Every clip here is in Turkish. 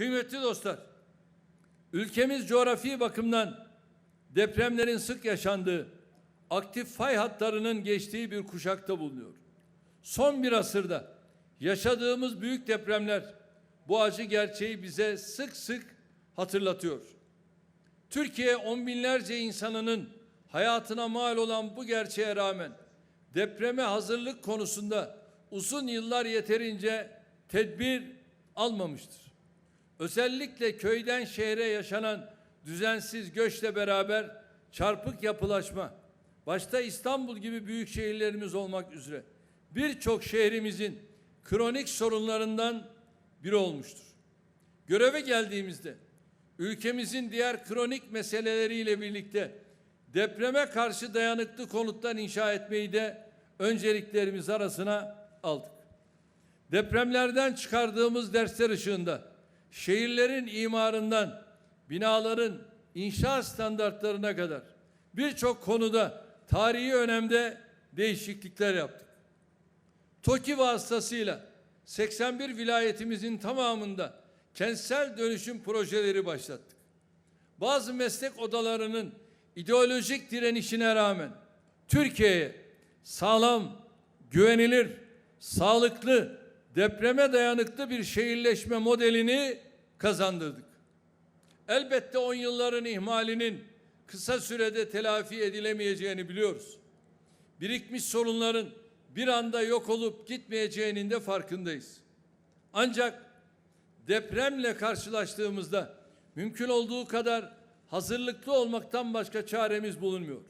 Kıymetli dostlar, ülkemiz coğrafi bakımdan depremlerin sık yaşandığı, aktif fay hatlarının geçtiği bir kuşakta bulunuyor. Son bir asırda yaşadığımız büyük depremler bu acı gerçeği bize sık sık hatırlatıyor. Türkiye on binlerce insanının hayatına mal olan bu gerçeğe rağmen depreme hazırlık konusunda uzun yıllar yeterince tedbir almamıştır. Özellikle köyden şehre yaşanan düzensiz göçle beraber çarpık yapılaşma, başta İstanbul gibi büyük şehirlerimiz olmak üzere birçok şehrimizin kronik sorunlarından biri olmuştur. Göreve geldiğimizde ülkemizin diğer kronik meseleleriyle birlikte depreme karşı dayanıklı konutlar inşa etmeyi de önceliklerimiz arasına aldık. Depremlerden çıkardığımız dersler ışığında şehirlerin imarından binaların inşa standartlarına kadar birçok konuda tarihi önemde değişiklikler yaptık. TOKİ vasıtasıyla 81 vilayetimizin tamamında kentsel dönüşüm projeleri başlattık. Bazı meslek odalarının ideolojik direnişine rağmen Türkiye'ye sağlam, güvenilir, sağlıklı, depreme dayanıklı bir şehirleşme modelini kazandırdık. Elbette on yılların ihmalinin kısa sürede telafi edilemeyeceğini biliyoruz. Birikmiş sorunların bir anda yok olup gitmeyeceğinin de farkındayız. Ancak depremle karşılaştığımızda mümkün olduğu kadar hazırlıklı olmaktan başka çaremiz bulunmuyor.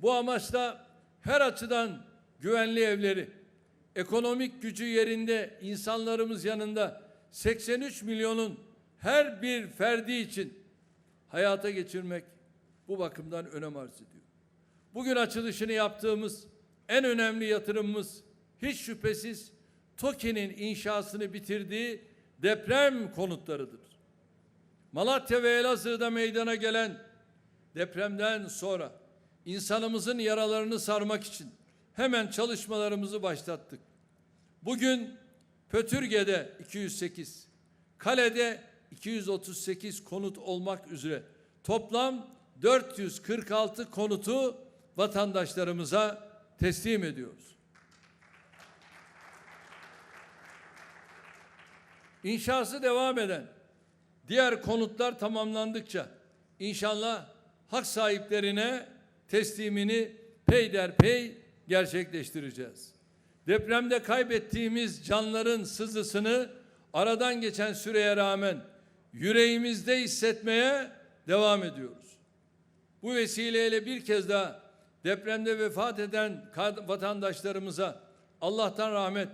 Bu amaçla her açıdan güvenli evleri, ekonomik gücü yerinde insanlarımız yanında 83 milyonun her bir ferdi için hayata geçirmek bu bakımdan önem arz ediyor. Bugün açılışını yaptığımız en önemli yatırımımız hiç şüphesiz TOKİ'nin inşasını bitirdiği deprem konutlarıdır. Malatya ve Elazığ'da meydana gelen depremden sonra insanımızın yaralarını sarmak için hemen çalışmalarımızı başlattık. Bugün Pötürge'de 208, Kale'de 238 konut olmak üzere toplam 446 konutu vatandaşlarımıza teslim ediyoruz. İnşası devam eden diğer konutlar tamamlandıkça inşallah hak sahiplerine teslimini peyderpey gerçekleştireceğiz. Depremde kaybettiğimiz canların sızısını aradan geçen süreye rağmen yüreğimizde hissetmeye devam ediyoruz. Bu vesileyle bir kez daha depremde vefat eden vatandaşlarımıza Allah'tan rahmet,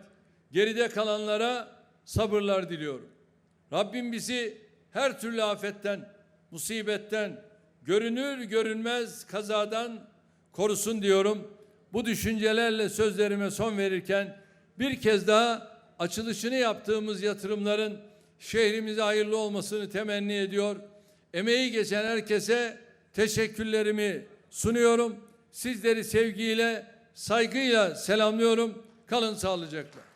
geride kalanlara sabırlar diliyorum. Rabbim bizi her türlü afetten, musibetten, görünür görünmez kazadan korusun diyorum. Bu düşüncelerle sözlerime son verirken bir kez daha açılışını yaptığımız yatırımların şehrimize hayırlı olmasını temenni ediyor. Emeği geçen herkese teşekkürlerimi sunuyorum. Sizleri sevgiyle, saygıyla selamlıyorum. Kalın sağlıcakla.